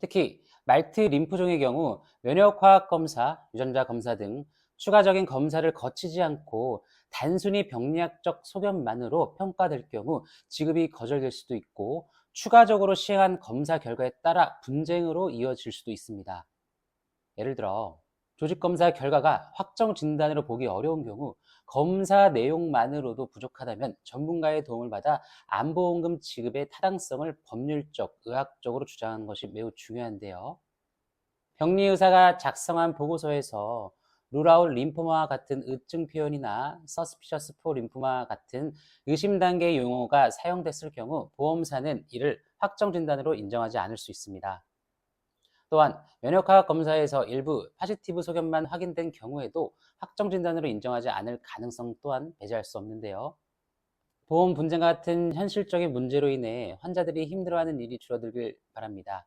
특히 말트 림프종의 경우 면역화학 검사, 유전자 검사 등 추가적인 검사를 거치지 않고 단순히 병리학적 소견만으로 평가될 경우 지급이 거절될 수도 있고 추가적으로 시행한 검사 결과에 따라 분쟁으로 이어질 수도 있습니다. 예를 들어 조직 검사 결과가 확정 진단으로 보기 어려운 경우 검사 내용만으로도 부족하다면 전문가의 도움을 받아 안보험금 지급의 타당성을 법률적, 의학적으로 주장하는 것이 매우 중요한데요. 병리의사가 작성한 보고서에서 루라울 림포마와 같은 의증 표현이나 서스피셔스 포 림포마 같은 의심 단계의 용어가 사용됐을 경우 보험사는 이를 확정 진단으로 인정하지 않을 수 있습니다. 또한 면역화학 검사에서 일부 파지티브 소견만 확인된 경우에도 확정 진단으로 인정하지 않을 가능성 또한 배제할 수 없는데요. 보험 분쟁 같은 현실적인 문제로 인해 환자들이 힘들어하는 일이 줄어들길 바랍니다.